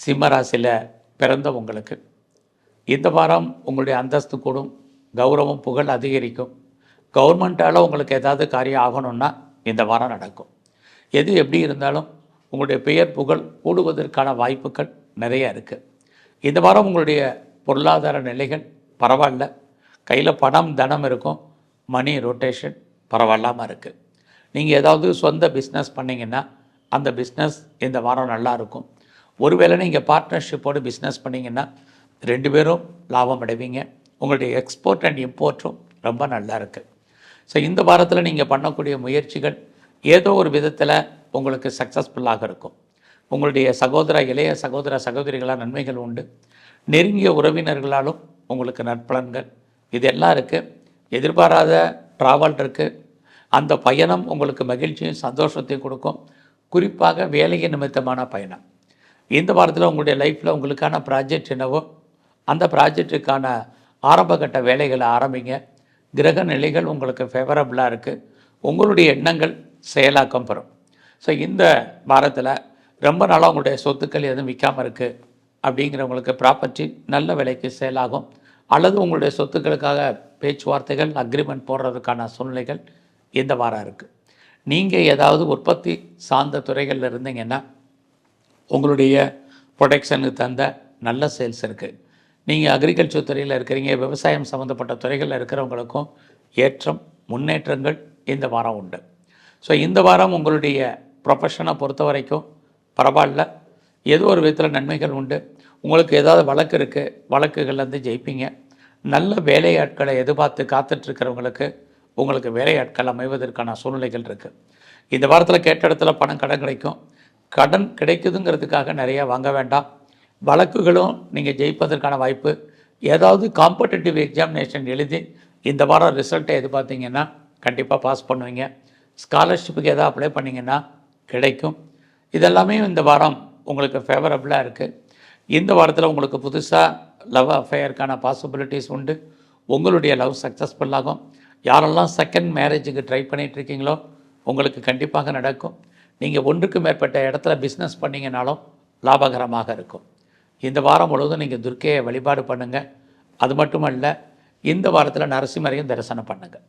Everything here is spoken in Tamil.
சிம்மராசியில் பிறந்தவங்களுக்கு பிறந்த உங்களுக்கு இந்த வாரம் உங்களுடைய அந்தஸ்து கூடும் கௌரவம் புகழ் அதிகரிக்கும். கவர்மெண்ட்டால் உங்களுக்கு ஏதாவது காரியம் ஆகணும்னா இந்த வாரம் நடக்கும். எது எப்படி இருந்தாலும் உங்களுடைய பெயர் புகழ் கூடுவதற்கான வாய்ப்புகள் நிறைய இருக்குது இந்த வாரம் உங்களுடைய பொருளாதார நிலைகள் பரவாயில்ல. கையில் பணம் தனம் இருக்கும். மணி ரொட்டேஷன் பரவாயில்லாமல் இருக்குது நீங்கள் ஏதாவது சொந்த பிஸ்னஸ் பண்ணிங்கன்னா அந்த பிஸ்னஸ் இந்த வாரம் நல்லாயிருக்கும் ஒருவேளை நீங்கள் பார்ட்னர்ஷிப்போடு பிஸ்னஸ் பண்ணிங்கன்னா ரெண்டு பேரும் லாபம் அடைவீங்க. உங்களுடைய எக்ஸ்போர்ட் அண்ட் இம்போர்ட்டும் ரொம்ப நல்லா இருக்குது ஸோ இந்த வாரத்தில் நீங்கள் பண்ணக்கூடிய முயற்சிகள் ஏதோ ஒரு விதத்தில் உங்களுக்கு சக்ஸஸ்ஃபுல்லாக இருக்கும். உங்களுடைய சகோதர இளைய சகோதர சகோதரிகளால் நன்மைகள் உண்டு. நெருங்கிய உறவினர்களாலும் உங்களுக்கு நற்பலன்கள். இதெல்லாம் இருக்குது எதிர்பாராத ட்ராவல் இருக்குது அந்த பயணம் உங்களுக்கு மகிழ்ச்சியும் சந்தோஷத்தையும் கொடுக்கும். குறிப்பாக வேலையை நிமித்தமான பயணம். இந்த வாரத்தில் உங்களுடைய லைஃப்பில் உங்களுக்கான ப்ராஜெக்ட் என்னவோ அந்த ப்ராஜெக்ட்டுக்கான ஆரம்பகட்ட வேலைகளை ஆரம்பிங்க. கிரக நிலைகள் உங்களுக்கு ஃபேவரபுளாக இருக்குது உங்களுடைய எண்ணங்கள் செயலாக்கம் பெறும். ஸோ இந்த வாரத்தில் ரொம்ப நாளாக உங்களுடைய சொத்துக்கள் எதுவும் விற்காமல் இருக்குது அப்படிங்கிறவங்களுக்கு ப்ராப்பர்ட்டி நல்ல விலைக்கு சேலாகும் அல்லது உங்களுடைய சொத்துக்களுக்காக பேச்சுவார்த்தைகள் அக்ரிமெண்ட் போடுறதுக்கான சூழ்நிலைகள் இந்த வாரம் இருக்குது நீங்கள் ஏதாவது உற்பத்தி சார்ந்த துறைகளில் இருந்தீங்கன்னா உங்களுடைய ப்ரொடெக்ஷனுக்கு தந்த நல்ல சேல்ஸ் இருக்குது நீங்கள் அக்ரிகல்ச்சர் துறையில் இருக்கிறீங்க விவசாயம் சம்மந்தப்பட்ட துறைகளில் இருக்கிறவங்களுக்கும் ஏற்றம் முன்னேற்றங்கள் இந்த வாரம் உண்டு. ஸோ இந்த வாரம் உங்களுடைய ப்ரொஃபஷனை பொறுத்த வரைக்கும் பரவாயில்ல. ஏதோ ஒரு விதத்தில் நன்மைகள் உண்டு. உங்களுக்கு ஏதாவது வழக்கு இருக்குது வழக்குகள்லேருந்து ஜெயிப்பீங்க. நல்ல வேலையாட்களை எதிர்பார்த்து காத்துட்ருக்கிறவங்களுக்கு உங்களுக்கு வேலையாட்கள் அமைவதற்கான சூழ்நிலைகள் இருக்குது இந்த வாரத்தில் கேட்ட இடத்துல பணம் கடன் கிடைக்கும். கடன் கிடைக்குதுங்கிறதுக்காக நிறையா வாங்க வேண்டாம். வழக்குகளும் நீங்கள் ஜெயிப்பதற்கான வாய்ப்பு. ஏதாவது காம்படிட்டிவ் எக்ஸாமினேஷன் எழுதி இந்த வாரம் ரிசல்ட்டை எதிர்பார்த்தீங்கன்னா கண்டிப்பாக பாஸ் பண்ணுவீங்க. ஸ்காலர்ஷிப்புக்கு எதாவது அப்ளை பண்ணிங்கன்னா கிடைக்கும். இதெல்லாமே இந்த வாரம் உங்களுக்கு ஃபேவரபுளாக இருக்குது இந்த வாரத்தில் உங்களுக்கு புதுசாக லவ் அஃபேயருக்கான பாசிபிலிட்டிஸ் உண்டு. உங்களுடைய லவ் சக்ஸஸ்ஃபுல்லாகும் யாரெல்லாம் செகண்ட் மேரேஜுக்கு ட்ரை பண்ணிகிட்ருக்கீங்களோ உங்களுக்கு கண்டிப்பாக நடக்கும். நீங்கள் ஒன்றுக்கு மேற்பட்ட இடத்துல பிஸ்னஸ் பண்ணிங்கனாலும் லாபகரமாக இருக்கும். இந்த வாரம் முழுவதும் நீங்கள் துர்க்கையை வழிபாடு பண்ணுங்கள் அது மட்டுமல்ல இந்த வாரத்தில் நரசிம்மரையும் தரிசனம் பண்ணுங்கள்